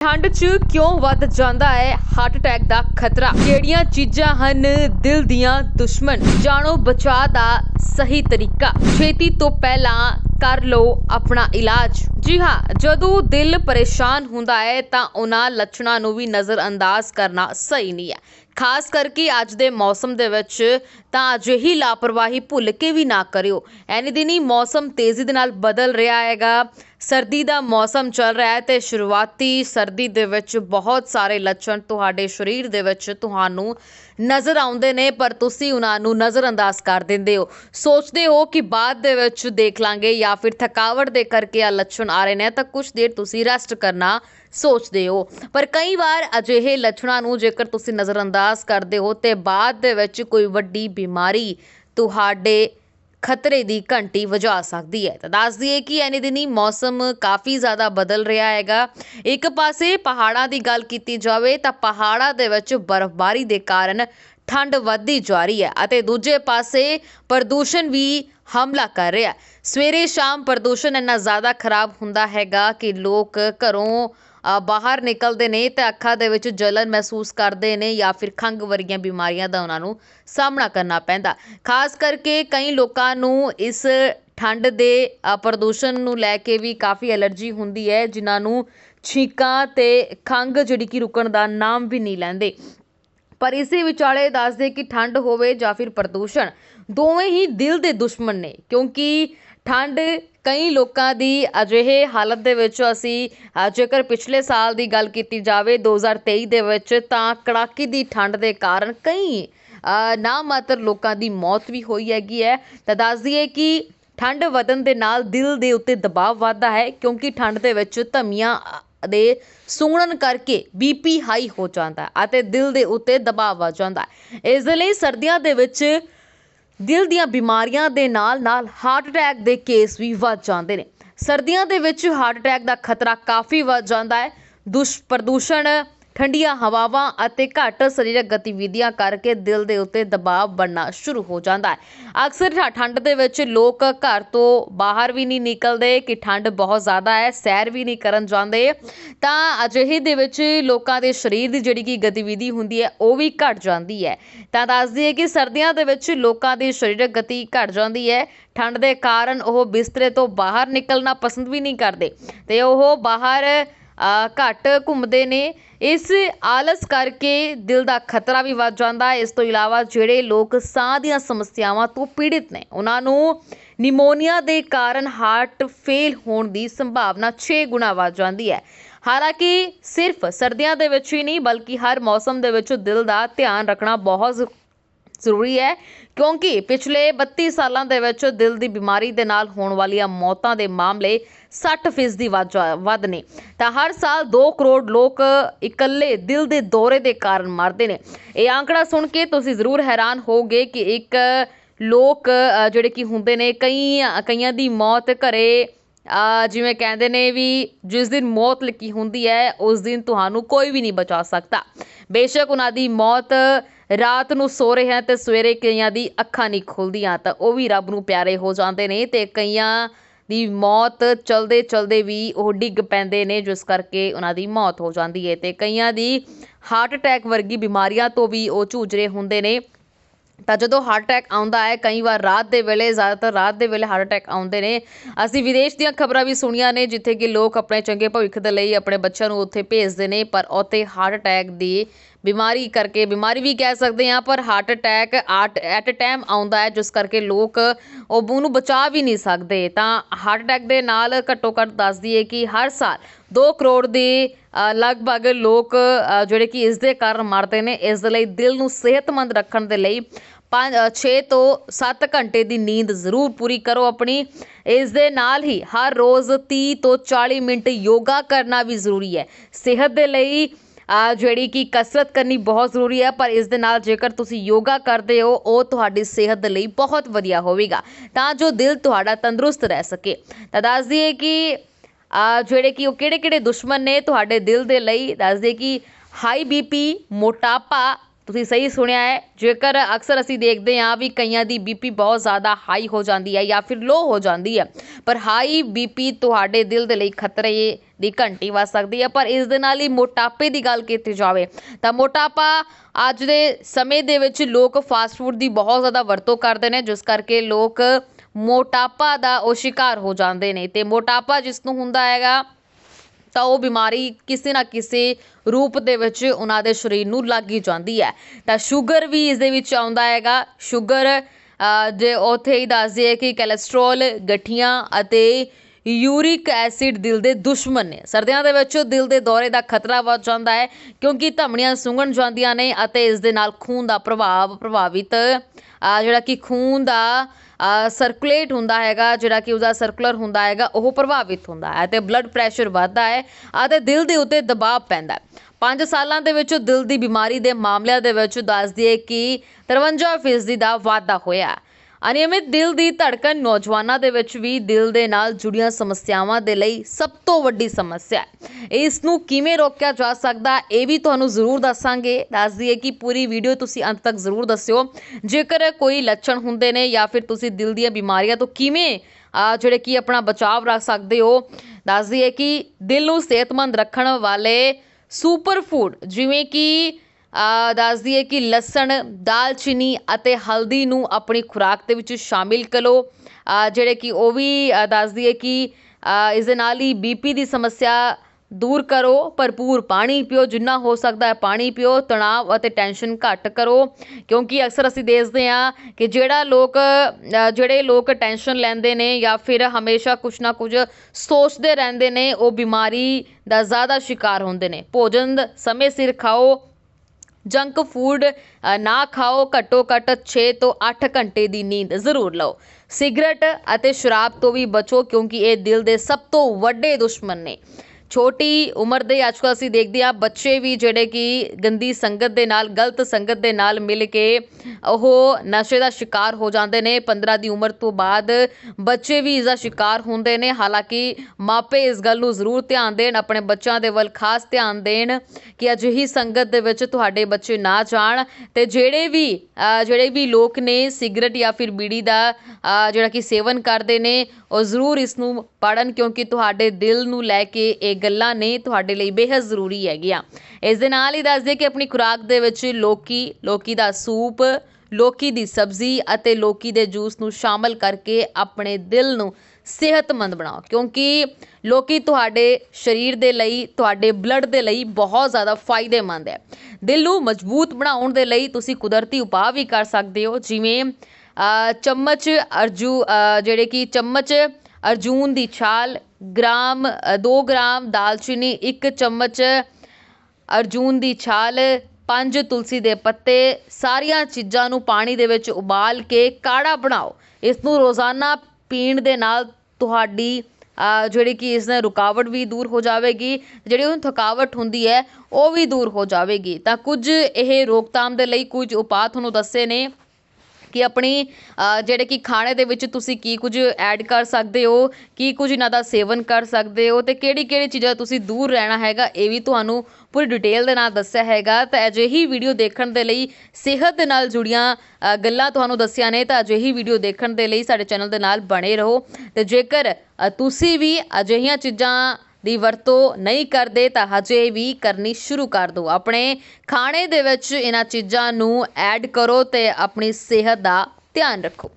ਠੰਡ 'ਚ ਕਿਉਂ ਵੱਧ ਜਾਂਦਾ ਹੈ? ਹਾਰਟ ਅਟੈਕ ਦਾ ਖਤਰਾ। ਕਿਹੜੀਆਂ ਚੀਜ਼ਾਂ ਹਨ ਦਿਲ ਦੀਆਂ ਦੁਸ਼ਮਣ? ਜਾਣੋ, ਬਚਾਅ ਦਾ ਸਹੀ ਤਰੀਕਾ। ਛੇਤੀ ਤੋਂ ਪਹਿਲਾਂ ਕਰ ਲਓ ਆਪਣਾ ਇਲਾਜ। ਜੀ ਹਾਂ, ਜਦੋਂ ਦਿਲ ਪਰੇਸ਼ਾਨ ਹੁੰਦਾ ਹੈ ਤਾਂ ਉਹਨਾਂ ਲੱਛਣਾਂ ਨੂੰ ਵੀ ਨਜ਼ਰਅੰਦਾਜ਼ ਕਰਨਾ ਸਹੀ ਨਹੀਂ ਹੈ। ਖਾਸ ਕਰਕੇ ਅੱਜ ਦੇ ਮੌਸਮ ਦੇ ਵਿੱਚ ਤਾਂ ਅਜਿਹੀ ਲਾਪਰਵਾਹੀ ਭੁੱਲ ਕੇ ਵੀ ਨਾ ਕਰਿਓ। ਐਨੀ ਦਿਨੀ ਮੌਸਮ ਤੇਜ਼ੀ ਦੇ ਨਾਲ ਬਦਲ ਰਿਹਾ ਹੈਗਾ। ਸਰਦੀ ਦਾ ਮੌਸਮ ਚੱਲ ਰਿਹਾ ਹੈ ਤੇ ਸ਼ੁਰੂਆਤੀ ਸਰਦੀ ਦੇ ਵਿੱਚ ਬਹੁਤ ਸਾਰੇ ਲੱਛਣ ਤੁਹਾਡੇ ਸਰੀਰ ਦੇ ਵਿੱਚ ਤੁਹਾਨੂੰ ਨਜ਼ਰ ਆਉਂਦੇ ਨੇ, ਪਰ ਤੁਸੀਂ ਉਹਨਾਂ ਨੂੰ ਨਜ਼ਰਅੰਦਾਜ਼ ਕਰ ਦਿੰਦੇ ਹੋ। ਸੋਚਦੇ ਹੋ ਕਿ ਬਾਅਦ ਦੇ ਵਿੱਚ ਦੇਖ ਲਾਂਗੇ ਜਾਂ ਫਿਰ ਥਕਾਵਟ ਦੇ ਕਰਕੇ ਆ ਲੱਛਣ ਆ ਰਹੇ ਨੇ, ਤਾਂ ਕੁਝ ਦੇਰ ਤੁਸੀਂ ਰੈਸਟ ਕਰਨਾ ਸੋਚਦੇ ਹੋ। ਪਰ ਕਈ ਵਾਰ ਅਜਿਹੇ ਲੱਛਣਾਂ ਨੂੰ ਜੇਕਰ ਤੁਸੀਂ ਨਜ਼ਰਅੰਦਾਜ਼ ਕਰਦੇ ਹੋ, ਤੇ ਬਾਅਦ ਦੇ ਵਿੱਚ ਕੋਈ ਵੱਡੀ ਬਿਮਾਰੀ ਤੁਹਾਡੇ ਖਤਰੇ ਦੀ ਘੰਟੀ ਵਜਾ ਸਕਦੀ ਹੈ। ਤਾਂ ਦੱਸ ਦਈਏ ਕਿ ਐਨੇ ਦਿਨੀ ਮੌਸਮ ਕਾਫੀ ਜ਼ਿਆਦਾ ਬਦਲ ਰਿਹਾ ਹੈਗਾ। ਇੱਕ ਪਾਸੇ ਪਹਾੜਾਂ ਦੀ ਗੱਲ ਕੀਤੀ ਜਾਵੇ, ਤਾਂ ਪਹਾੜਾਂ ਦੇ ਵਿੱਚ ਬਰਫ਼ਬਾਰੀ ਦੇ ਕਾਰਨ ਠੰਡ ਵੱਧਦੀ ਜਾ ਰਹੀ ਹੈ ਅਤੇ ਦੂਜੇ ਪਾਸੇ ਪ੍ਰਦੂਸ਼ਣ ਵੀ ਹਮਲਾ ਕਰ ਰਿਹਾ ਸਵੇਰੇ ਸ਼ਾਮ ਪ੍ਰਦੂਸ਼ਣ ਇੰਨਾ ਜ਼ਿਆਦਾ ਖਰਾਬ ਹੁੰਦਾ ਹੈਗਾ ਕਿ ਲੋਕ ਘਰੋਂ ਬਾਹਰ ਨਿਕਲਦੇ ਨੇ ਤੇ ਅੱਖਾਂ ਦੇ ਵਿੱਚ ਜਲਨ ਮਹਿਸੂਸ ਕਰਦੇ ਨੇ ਜਾਂ ਫਿਰ ਖੰਘ ਵਰਗੀਆਂ ਬਿਮਾਰੀਆਂ ਦਾ ਉਹਨਾਂ ਨੂੰ ਸਾਹਮਣਾ ਕਰਨਾ ਪੈਂਦਾ। ਖਾਸ ਕਰਕੇ ਕਈ ਲੋਕਾਂ ਨੂੰ ਇਸ ਠੰਡ ਦੇ ਪ੍ਰਦੂਸ਼ਣ ਨੂੰ ਲੈ ਕੇ ਵੀ ਕਾਫੀ ਐਲਰਜੀ ਹੁੰਦੀ ਹੈ, ਜਿਨ੍ਹਾਂ ਨੂੰ ਛੀਕਾਂ ਤੇ ਖੰਘ ਜਿਹੜੀ ਕਿ ਰੁਕਣ ਦਾ ਨਾਮ ਵੀ ਨਹੀਂ ਲੈਂਦੇ। ਪਰ ਇਸੇ ਵਿਚਾਲੇ ਦੱਸਦੇ ਕਿ ਠੰਡ ਹੋਵੇ ਜਾਂ ਫਿਰ ਪ੍ਰਦੂਸ਼ਣ ਦੋਵੇਂ ਹੀ ਦਿਲ ਦੇ ਦੁਸ਼ਮਣ ਨੇ ਕਿਉਂਕਿ ਠੰਡ ਕਈ ਲੋਕਾਂ ਦੀ ਅਜਿਹੇ ਹਾਲਤ ਦੇ ਵਿੱਚ ਅਸੀਂ ਜੇਕਰ ਪਿਛਲੇ ਸਾਲ ਦੀ ਗੱਲ ਕੀਤੀ ਜਾਵੇ 2023 ਦੇ ਵਿੱਚ ਤਾਂ ਕੜਾਕੇ ਦੀ ਠੰਡ ਦੇ ਕਾਰਨ ਕਈ ਅ, ਨਾ ਮਾਤਰ ਲੋਕਾਂ ਦੀ ਮੌਤ ਵੀ ਹੋਈ ਹੈਗੀ ਹੈ। ਤਾਂ ਦੱਸ ਦਈਏ ਕਿ ਠੰਡ ਵਧਣ ਦੇ ਨਾਲ ਦਿਲ ਦੇ ਉੱਤੇ ਦਬਾਅ ਵੱਧਦਾ ਹੈ ਕਿਉਂਕਿ ਠੰਡ ਦੇ ਵਿੱਚ ਧਮੀਆਂ ਦੇ ਸੁੰਗੜਨ ਕਰਕੇ ਬੀਪੀ ਹਾਈ ਹੋ ਜਾਂਦਾ ਹੈ ਅਤੇ ਦਿਲ ਦੇ ਉੱਤੇ ਦਬਾਅ ਵੱਧ ਜਾਂਦਾ ਹੈ। ਇਸ ਦੇ ਲਈ ਸਰਦੀਆਂ ਦੇ ਵਿੱਚ ਦਿਲ ਦੀਆਂ ਬਿਮਾਰੀਆਂ ਦੇ ਨਾਲ ਨਾਲ ਹਾਰਟ ਅਟੈਕ ਦੇ ਕੇਸ ਵੀ ਵੱਧ ਜਾਂਦੇ ਨੇ। ਸਰਦੀਆਂ ਦੇ ਵਿੱਚ ਹਾਰਟ ਅਟੈਕ ਦਾ ਖਤਰਾ ਕਾਫੀ ਵੱਧ ਜਾਂਦਾ ਹੈ। ਦੁਸ਼ ਪ੍ਰਦੂਸ਼ਣ ਠੰਡੀਆਂ ਹਵਾਵਾਂ ਅਤੇ ਘੱਟ ਸਰੀਰਕ ਗਤੀਵਿਧੀਆਂ ਕਰਕੇ ਦਿਲ ਦੇ ਉੱਤੇ ਦਬਾਅ ਬਣਨਾ ਸ਼ੁਰੂ ਹੋ ਜਾਂਦਾ ਹੈ। ਅਕਸਰ ਠ- ਠੰਡ ਦੇ ਵਿੱਚ ਲੋਕ ਘਰ ਤੋਂ ਬਾਹਰ ਵੀ ਨਹੀਂ ਨਿਕਲਦੇ ਕਿ ਠੰਡ ਬਹੁਤ ਜ਼ਿਆਦਾ ਹੈ, ਸੈਰ ਵੀ ਨਹੀਂ ਕਰਨ ਜਾਂਦੇ। ਤਾਂ ਅਜਿਹੇ ਦੇ ਵਿੱਚ ਲੋਕਾਂ ਦੇ ਸਰੀਰ ਦੀ ਜਿਹੜੀ ਕਿ ਗਤੀਵਿਧੀ ਹੁੰਦੀ ਹੈ, ਉਹ ਵੀ ਘਟ ਜਾਂਦੀ ਹੈ। ਤਾਂ ਦੱਸਦੀ ਹੈ ਕਿ ਸਰਦੀਆਂ ਦੇ ਵਿੱਚ ਲੋਕਾਂ ਦੀ ਸਰੀਰਕ ਗਤੀ ਘਟ ਜਾਂਦੀ ਹੈ। ਠੰਡ ਦੇ ਕਾਰਨ ਉਹ ਬਿਸਤਰੇ ਤੋਂ ਬਾਹਰ ਨਿਕਲਣਾ ਪਸੰਦ ਵੀ ਨਹੀਂ ਕਰਦੇ ਤੇ ਉਹ ਬਾਹਰ ਘੱਟ ਘੁੰਮਦੇ ਨੇ। ਇਸ ਆਲਸ ਕਰਕੇ ਦਿਲ ਦਾ ਖਤਰਾ ਵੀ ਵੱਧ ਜਾਂਦਾ। ਇਸ ਤੋਂ ਇਲਾਵਾ ਜਿਹੜੇ ਲੋਕ ਸਾਹ ਦੀਆਂ ਸਮੱਸਿਆਵਾਂ ਤੋਂ ਪੀੜਿਤ ਨੇ, ਉਹਨਾਂ ਨੂੰ ਨਿਮੋਨੀਆ ਦੇ ਕਾਰਨ ਹਾਰਟ ਫੇਲ ਹੋਣ ਦੀ ਸੰਭਾਵਨਾ 6 ਗੁਣਾ ਵੱਧ ਜਾਂਦੀ ਹੈ। ਹਾਲਾਂਕਿ ਸਿਰਫ ਸਰਦੀਆਂ ਦੇ ਵਿੱਚ ਹੀ ਨਹੀਂ, ਬਲਕਿ ਹਰ ਮੌਸਮ ਦੇ ਵਿੱਚ ਦਿਲ ਦਾ ਧਿਆਨ ਰੱਖਣਾ ਬਹੁਤ ਜ਼ਰੂ- ਜ਼ਰੂਰੀ ਹੈ, ਕਿਉਂਕਿ ਪਿਛਲੇ 32 ਸਾਲਾਂ ਦੇ ਵਿੱਚ ਦਿਲ ਦੀ ਬਿਮਾਰੀ ਦੇ ਨਾਲ ਹੋਣ ਵਾਲੀਆਂ ਮੌਤਾਂ ਦੇ ਮਾਮਲੇ 60% ਦੀ ਵੱਧ ਜਾ- ਵੱਧ ਨੇ। ਤਾਂ ਹਰ ਸਾਲ 2 ਕਰੋੜ ਲੋਕ ਇਕੱਲੇ ਦਿਲ ਦੇ ਦੌਰੇ ਦੇ ਕਾਰਨ ਮਰਦੇ ਨੇ। ਇਹ ਆંકੜਾ ਸੁਣ ਕੇ ਤੁਸੀਂ ਜ਼ਰੂਰ ਹੈਰਾਨ ਹੋਗੇ ਕਿ ਇੱਕ ਲੋਕ ਜਿਹੜੇ ਕਿ ਹੁੰਦੇ ਨੇ, ਕਈ ਕਈਆਂ ਦੀ ਮੌਤ ਘਰੇ ਜਿਵੇਂ ਕਹਿੰਦੇ ਨੇ ਵੀ ਜਿਸ ਦਿਨ ਮੌਤ ਲਿਖੀ ਹੁੰਦੀ ਹੈ, ਉਸ ਦਿਨ ਤੁਹਾਨੂੰ ਕੋਈ ਵੀ ਨਹੀਂ ਬਚਾ ਸਕਦਾ। ਬੇਸ਼ੱਕ ਉਹਨਾਂ ਦੀ ਮੌਤ ਰਾਤ ਨੂੰ ਸੋ ਰਹੇ ਹਾਂ ਤੇ ਸਵੇਰੇ ਕਈਆਂ ਦੀ ਅੱਖਾਂ ਨਹੀਂ ਖੁੱਲਦੀਆਂ, ਤਾਂ ਉਹ ਵੀ ਰੱਬ ਨੂੰ ਪਿਆਰੇ ਹੋ ਜਾਂਦੇ ਨੇ ਤੇ ਕਈਆਂ ਦੀ ਮੌਤ ਚਲਦੇ ਚਲਦੇ ਵੀ ਉਹ ਡਿੱਗ ਪੈਂਦੇ ਨੇ, ਜਿਸ ਕਰਕੇ ਉਹਨਾਂ ਦੀ ਮੌਤ ਹੋ ਜਾਂਦੀ ਹੈ ਤੇ ਕਈਆਂ ਦੀ ਹਾਰਟ ਅਟੈਕ ਵਰਗੀ ਬਿਮਾਰੀਆਂ ਤੋਂ ਵੀ ਉਹ ਝੂਝ ਰਹੇ ਹੁੰਦੇ ਨੇ। ਤਾਂ ਜਦੋਂ ਹਾਰਟ ਅਟੈਕ ਆਉਂਦਾ ਹੈ, ਕਈ ਵਾਰ ਰਾਤ ਦੇ ਵੇਲੇ, ਜ਼ਿਆਦਾਤਰ ਰਾਤ ਦੇ ਵੇਲੇ ਹਾਰਟ ਅਟੈਕ ਆਉਂਦੇ ਨੇ। ਅਸੀਂ ਵਿਦੇਸ਼ ਦੀਆਂ ਖਬਰਾਂ ਵੀ ਸੁਣੀਆਂ ਨੇ, ਜਿੱਥੇ ਕਿ ਲੋਕ ਆਪਣੇ ਚੰਗੇ ਭਵਿੱਖ ਦੇ ਲਈ ਆਪਣੇ ਬੱਚਿਆਂ ਨੂੰ ਉੱਥੇ ਭੇਜਦੇ ਨੇ, ਪਰ ਉੱਥੇ ਹਾਰਟ ਅਟੈਕ ਦੀ ਬਿਮਾਰੀ ਕਰਕੇ, ਬਿਮਾਰੀ ਵੀ ਕਹਿ ਸਕਦੇ ਹਾਂ, ਪਰ heart attack at at a time ਆਉਂਦਾ ਹੈ, ਜਿਸ ਕਰਕੇ ਲੋਕ ਉਹ ਉਹਨੂੰ ਬਚਾ ਵੀ ਨਹੀਂ ਸਕਦੇ। ਤਾਂ ਹਾਰਟ ਅਟੈਕ ਦੇ ਨਾਲ ਘੱਟੋ ਘੱਟ ਦੱਸ ਦਈਏ ਕਿ ਹਰ ਸਾਲ 2 ਕਰੋੜ ਦੇ ਲਗਭਗ ਲੋਕ ਜਿਹੜੇ ਕਿ ਇਸ ਦੇ ਕਾਰਨ ਮਰਦੇ ਨੇ, ਇਸ ਦੇ ਲਈ ਦਿਲ ਨੂੰ ਸਿਹਤਮੰਦ ਰੱਖਣ ਦੇ ਲਈ 6 ਤੋਂ 7 ਘੰਟੇ ਦੀ ਨੀਂਦ ਜ਼ਰੂਰ ਪੂਰੀ ਕਰੋ ਆਪਣੀ। ਇਸ ਦੇ ਨਾਲ ਹੀ ਹਰ ਰੋਜ਼ 30 ਤੋਂ 40 ਮਿੰਟ ਯੋਗਾ ਕਰਨਾ ਵੀ ਜ਼ਰੂਰੀ ਹੈ। ਸਿਹਤ ਦੇ ਲਈ ਜਿਹੜੀ ਕਿ ਕਸਰਤ ਕਰਨੀ ਬਹੁਤ ਜ਼ਰੂਰੀ ਹੈ, ਪਰ ਇਸ ਦੇ ਨਾਲ ਜੇਕਰ ਤੁਸੀਂ ਯੋਗਾ ਕਰਦੇ ਹੋ, ਉਹ ਤੁਹਾਡੀ ਸਿਹਤ ਦੇ ਲਈ ਬਹੁਤ ਵਧੀਆ ਹੋਵੇਗਾ। ਤਾਂ ਜੋ ਦਿਲ ਤੁਹਾਡਾ ਤੰਦਰੁਸਤ ਰਹਿ ਸਕੇ। ਤਾਂ ਦੱਸ ਦਈਏ ਕਿ ਜਿਹੜੇ ਕਿ ਉਹ ਕਿਹੜੇ ਕਿਹੜੇ ਦੁਸ਼ਮਣ ਨੇ ਤੁਹਾਡੇ ਦਿਲ ਦੇ ਲਈ? ਦੱਸ ਦਈਏ ਕਿ ਹਾਈ ਬੀਪੀ ਮੋਟਾਪਾ ਤੁਸੀਂ ਸਹੀ ਸੁਣਿਆ ਹੈ, ਜੇਕਰ ਅਕਸਰ ਅਸੀਂ ਦੇਖਦੇ ਹਾਂ ਵੀ ਕਈਆਂ ਦੀ ਬੀਪੀ ਬਹੁਤ ਜ਼ਿਆਦਾ ਹਾਈ ਹੋ ਜਾਂਦੀ ਹੈ ਜਾਂ ਫਿਰ ਲੋ ਹੋ ਜਾਂਦੀ ਹੈ, ਪਰ ਹਾਈ ਬੀਪੀ ਤੁਹਾਡੇ ਦਿਲ ਦੇ ਲਈ ਖਤਰੇ ਦੀ ਘੰਟੀ ਵੱਜ ਸਕਦੀ ਹੈ, ਪਰ ਇਸ ਦੇ ਨਾਲ ਹੀ ਮੋਟਾਪੇ ਦੀ ਗੱਲ ਕੀਤੀ ਜਾਵੇ, ਤਾਂ ਮੋਟਾਪਾ ਅੱਜ ਦੇ ਸਮੇਂ ਦੇ ਵਿੱਚ ਲੋਕ ਫਾਸਟ ਫੂਡ ਦੀ ਬਹੁਤ ਜ਼ਿਆਦਾ ਵਰਤੋਂ ਕਰਦੇ ਨੇ, ਜਿਸ ਕਰਕੇ ਲੋਕ ਮੋਟਾਪਾ ਦਾ ਉਹ ਸ਼ਿਕਾਰ ਹੋ ਜਾਂਦੇ ਨੇ, ਤੇ ਮੋਟਾਪਾ ਜਿਸ ਨੂੰ ਹੁੰਦਾ ਹੈਗਾ ਤਾਂ ਉਹ ਬਿਮਾਰੀ ਕਿਸੇ ਨਾ ਕਿਸੇ ਰੂਪ ਦੇ ਵਿੱਚ ਉਹਨਾਂ ਦੇ ਸਰੀਰ ਨੂੰ ਲੱਗ ਹੀ ਜਾਂਦੀ ਹੈ। ਤਾਂ ਸ਼ੂਗਰ ਵੀ ਇਸ ਦੇ ਵਿੱਚ ਆਉਂਦਾ ਹੈਗਾ। ਸ਼ੂਗਰ ਜੇ ਉੱਥੇ ਹੀ ਦੱਸ ਦਈਏ ਕਿ ਕੋਲੇਸਟ੍ਰੋਲ ਗਠੀਆਂ ਅਤੇ ਯੂਰਿਕ ਐਸਿਡ ਦਿਲ ਦੇ ਦੁਸ਼ਮਣ ਨੇ। ਸਰਦੀਆਂ ਦੇ ਵਿੱਚ ਦਿਲ ਦੇ ਦੌਰੇ ਦਾ ਖਤਰਾ ਵੱਧ ਜਾਂਦਾ ਹੈ ਕਿਉਂਕਿ ਧਮਨੀਆਂ ਸੁੰਘਣ ਜਾਂਦੀਆਂ ਨੇ ਅਤੇ ਇਸ ਦੇ ਨਾਲ ਖੂਨ ਦਾ ਪ੍ਰਭਾਵ ਪ੍ਰਭਾਵਿਤ ਅ, ਜਿਹੜਾ ਕਿ ਖੂਨ ਦਾ ਸਰਕੂਲੇਟ ਹੁੰਦਾ ਹੈਗਾ ਜਿਹੜਾ ਕਿ ਉਹਦਾ ਸਰਕੂਲਰ ਹੁੰਦਾ ਹੈਗਾ ਉਹ ਪ੍ਰਭਾਵਿਤ ਹੁੰਦਾ ਹੈ ਤੇ ਬਲੱਡ ਪ੍ਰੈਸ਼ਰ ਵੱਧਦਾ ਹੈ ਅਤੇ ਦਿਲ ਦੇ ਉੱਤੇ ਦਬਾਅ ਪੈਂਦਾ ਹੈ। 5 ਸਾਲਾਂ ਦੇ ਵਿੱਚ ਦਿਲ ਦੀ ਬਿਮਾਰੀ ਦੇ ਮਾਮਲਿਆਂ ਦੇ ਵਿੱਚ ਦੱਸ ਦਈਏ ਕਿ 53% ਦਾ ਵਾਧਾ ਹੋਇਆ। ਅਨਿਯਮਿਤ ਦਿਲ ਦੀ ਧੜਕਣ ਨੌਜਵਾਨਾਂ ਦੇ ਵਿੱਚ ਵੀ ਦਿਲ ਦੇ ਨਾਲ ਜੁੜੀਆਂ ਸਮੱਸਿਆਵਾਂ ਦੇ ਲਈ ਸਭ ਤੋਂ ਵੱਡੀ ਸਮੱਸਿਆ ਹੈ। ਇਸ ਨੂੰ ਕਿਵੇਂ ਰੋਕਿਆ ਜਾ ਸਕਦਾ ਇਹ ਵੀ ਤੁਹਾਨੂੰ ਜ਼ਰੂਰ ਦੱਸਾਂਗੇ। ਦੱਸ ਦਈਏ ਕਿ ਪੂਰੀ ਵੀਡੀਓ ਤੁਸੀਂ ਅੰਤ ਤੱਕ ਜ਼ਰੂਰ ਦੱਸਿਓ। ਜੇਕਰ ਕੋਈ ਲੱਛਣ ਹੁੰਦੇ ਨੇ ਜਾਂ ਫਿਰ ਤੁਸੀਂ ਦਿਲ ਦੀਆਂ ਬਿਮਾਰੀਆਂ ਤੋਂ ਕਿਵੇਂ ਜਿਹੜੇ ਕਿ ਆਪਣਾ ਬਚਾਅ ਰੱਖ ਸਕਦੇ ਹੋ, ਦੱਸ ਦਈਏ ਕਿ ਦਿਲ ਨੂੰ ਸਿਹਤਮੰਦ ਰੱਖਣ ਵਾਲੇ ਸੁਪਰ ਫੂਡ ਜਿਵੇਂ ਕਿ ਦੱਸ ਦਈਏ ਕਿ ਲਸਣ ਦਾਲਚੀਨੀ ਅਤੇ ਹਲਦੀ ਨੂੰ ਆਪਣੀ ਖੁਰਾਕ ਦੇ ਵਿੱਚ ਸ਼ਾਮਿਲ ਕਰੋ। ਜਿਹੜੇ ਕਿ ਉਹ ਵੀ ਅ, ਦੱਸ ਦਈਏ ਕਿ ਇਸ ਦੇ ਨਾਲ ਹੀ ਬੀ ਪੀ ਦੀ ਸਮੱਸਿਆ ਦੂਰ ਕਰੋ। ਭਰਪੂਰ ਪਾਣੀ ਪੀਓ ਜਿੰਨਾ ਹੋ ਸਕਦਾ ਹੈ ਪਾਣੀ ਪੀਓ ਤਣਾਅ ਅਤੇ ਟੈਨਸ਼ਨ ਘੱਟ ਕਰੋ। ਕਿਉਂਕਿ ਅਕਸਰ ਅਸੀਂ ਦੇਖਦੇ ਹਾਂ ਕਿ ਜਿਹੜਾ ਲੋਕ ਜਿਹੜੇ ਲੋਕ ਟੈਨਸ਼ਨ ਲੈਂਦੇ ਨੇ ਜਾਂ ਫਿਰ ਹਮੇਸ਼ਾ ਕੁਛ ਨਾ ਕੁਝ ਸੋਚਦੇ ਰਹਿੰਦੇ ਨੇ ਉਹ ਬਿਮਾਰੀ ਦਾ ਜ਼ਿਆਦਾ ਸ਼ਿਕਾਰ ਹੁੰਦੇ ਨੇ। ਭੋਜਨ ਸਮੇਂ ਸਿਰ ਖਾਓ ਜੰਕ ਫੂਡ ਨਾ ਖਾਓ, ਘੱਟੋ ਘੱਟ 6 ਤੋਂ 8 ਘੰਟੇ ਦੀ ਨੀਂਦ ਜ਼ਰੂਰ ਲਓ। ਸਿਗਰਟ ਅਤੇ ਸ਼ਰਾਬ ਤੋਂ ਵੀ ਬਚੋ ਕਿਉਂਕਿ ਇਹ ਦਿਲ ਦੇ ਸਭ ਤੋਂ ਵੱਡੇ ਦੁਸ਼ਮਣ ਨੇ। ਛੋਟੀ ਉਮਰ ਦੇ ਅੱਜਕੱਲ੍ਹ ਅਸੀਂ ਦੇਖਦੇ ਹਾਂ, ਬੱਚੇ ਵੀ ਜਿਹੜੇ ਕਿ ਗੰਦੀ ਸੰਗਤ ਦੇ ਨਾਲ, ਗਲਤ ਸੰਗਤ ਦੇ ਨਾਲ ਮਿਲ ਕੇ ਉਹ ਨਸ਼ੇ ਦਾ ਸ਼ਿਕਾਰ ਹੋ ਜਾਂਦੇ ਨੇ। 15 ਦੀ ਉਮਰ ਤੋਂ ਬਾਅਦ ਬੱਚੇ ਵੀ ਇਸ ਦਾ ਸ਼ਿਕਾਰ ਹੁੰਦੇ ਨੇ। ਹਾਲਾਂਕਿ ਮਾਪੇ ਇਸ ਗੱਲ ਨੂੰ ਜ਼ਰੂਰ ਧਿਆਨ ਦੇਣ, ਆਪਣੇ ਬੱਚਿਆਂ ਦੇ ਵੱਲ ਖਾਸ ਧਿਆਨ ਦੇਣ ਕਿ ਅਜਿਹੀ ਸੰਗਤ ਦੇ ਵਿੱਚ ਤੁਹਾਡੇ ਬੱਚੇ ਨਾ ਜਾਣ ਤੇ ਜਿਹੜੇ ਵੀ ਜਿਹੜੇ ਵੀ ਲੋਕ ਨੇ, ਸਿਗਰਟ ਜਾਂ ਫਿਰ ਬੀੜੀ ਦਾ ਜਿਹੜਾ ਕਿ ਸੇਵਨ ਕਰਦੇ ਨੇ, ਉਹ ਜ਼ਰੂਰ ਇਸ ਨੂੰ ਪੜਨ ਕਿਉਂਕਿ ਤੁਹਾਡੇ ਦਿਲ ਨੂੰ ਲੈ ਕੇ ਇਹ ਗੱਲਾਂ ਨੇ ਤੁਹਾਡੇ ਲਈ ਬੇਹੱਦ ਜ਼ਰੂਰੀ ਹੈਗੀਆਂ। ਇਸ ਦੇ ਨਾਲ ਹੀ ਦੱਸ ਦਈਏ ਕਿ ਆਪਣੀ ਖੁਰਾਕ ਦੇ ਵਿੱਚ ਲੋਕੀ ਲੋਕੀ ਦਾ ਸੂਪ, ਲੋਕੀ ਦੀ ਸਬਜ਼ੀ ਅਤੇ ਲੋਕੀ ਦੇ ਜੂਸ ਨੂੰ ਸ਼ਾਮਲ ਕਰਕੇ ਆਪਣੇ ਦਿਲ ਨੂੰ ਸਿਹਤਮੰਦ ਬਣਾਓ। ਕਿਉਂਕਿ ਲੋਕੀ ਤੁਹਾਡੇ ਸਰੀਰ ਦੇ ਲਈ, ਤੁਹਾਡੇ ਬਲੱਡ ਦੇ ਲਈ ਬਹੁਤ ਜ਼ਿਆਦਾ ਫਾਇਦੇਮੰਦ ਹੈ। ਦਿਲ ਨੂੰ ਮਜ਼ਬੂਤ ਬਣਾਉਣ ਦੇ ਲਈ ਤੁਸੀਂ ਕੁਦਰਤੀ ਉਪਾਅ ਵੀ ਕਰ ਸਕਦੇ ਹੋ। ਜਿਵੇਂ ਚਮਚ ਅਰਜੂ ਜਿਹੜੇ ਕਿ ਚਮਚ ਅਰਜੂਨ ਦੀ ਛਾਲ ਗ੍ਰਾਮ 2 ਗ੍ਰਾਮ ਦਾਲਚੀਨੀ ਇੱਕ ਚਮਚ ਅਰਜੂਨ ਦੀ ਛਾਲ, ਪੰਜ ਤੁਲਸੀ ਦੇ ਪੱਤੇ, ਸਾਰੀਆਂ ਚੀਜ਼ਾਂ ਨੂੰ ਪਾਣੀ ਦੇ ਵਿੱਚ ਉਬਾਲ ਕੇ ਕਾੜਾ ਬਣਾਓ। ਇਸ ਨੂੰ ਰੋਜ਼ਾਨਾ ਪੀਣ ਦੇ ਨਾਲ ਤੁਹਾਡੀ ਜਿਹੜੀ ਕਿ ਇਸ ਨਾਲ ਰੁਕਾਵਟ ਵੀ ਦੂਰ ਹੋ ਜਾਵੇਗੀ, ਜਿਹੜੀ ਉਹਨੂੰ ਥਕਾਵਟ ਹੁੰਦੀ ਹੈ, ਉਹ ਵੀ ਦੂਰ ਹੋ ਜਾਵੇਗੀ। ਤਾਂ ਕੁਝ ਇਹ ਰੋਕਥਾਮ ਦੇ ਲਈ ਕੁਝ ਉਪਾਅ ਤੁਹਾਨੂੰ ਦੱਸੇ ਨੇ। ਕਿ ਆਪਣੀ ਜਿਹੜੇ ਕਿ ਖਾਣੇ ਦੇ ਵਿੱਚ ਤੁਸੀਂ ਕੀ ਕੁਝ ਐਡ ਕਰ ਸਕਦੇ ਹੋ, ਕੀ ਕੁਝ ਇਹਨਾਂ ਦਾ ਸੇਵਨ ਕਰ ਸਕਦੇ ਹੋ ਅਤੇ ਕਿਹੜੀ ਕਿਹੜੀ ਚੀਜ਼ਾਂ ਤੁਸੀਂ ਦੂਰ ਰਹਿਣਾ ਹੈਗਾ ਇਹ ਵੀ ਤੁਹਾਨੂੰ ਪੂਰੀ ਡਿਟੇਲ ਦੇ ਨਾਲ ਦੱਸਿਆ ਹੈਗਾ। ਤਾਂ ਅਜਿਹੀ ਵੀਡੀਓ ਦੇਖਣ ਦੇ ਲਈ ਸਿਹਤ ਦੇ ਨਾਲ ਜੁੜੀਆਂ ਗੱਲਾਂ ਤੁਹਾਨੂੰ ਦੱਸੀਆਂ ਨੇ ਤਾਂ ਅਜਿਹੀ ਵੀਡੀਓ ਦੇਖਣ ਦੇ ਲਈ ਸਾਡੇ ਚੈਨਲ ਦੇ ਨਾਲ ਬਣੇ ਰਹੋ। ਤੇ ਜੇਕਰ ਤੁਸੀਂ ਵੀ ਅਜਿਹੀਆਂ ਚੀਜ਼ਾਂ ਦੀ ਵਰਤੋਂ ਨਹੀਂ ਕਰਦੇ ਤਾਂ ਹਜੇ ਵੀ ਕਰਨੀ ਸ਼ੁਰੂ ਕਰ ਦਿਓ ਆਪਣੇ ਖਾਣੇ ਦੇ ਵਿੱਚ ਇਹਨਾਂ ਚੀਜ਼ਾਂ ਨੂੰ ਐਡ ਕਰੋ ਤੇ ਆਪਣੀ ਸਿਹਤ ਦਾ ਧਿਆਨ ਰੱਖੋ।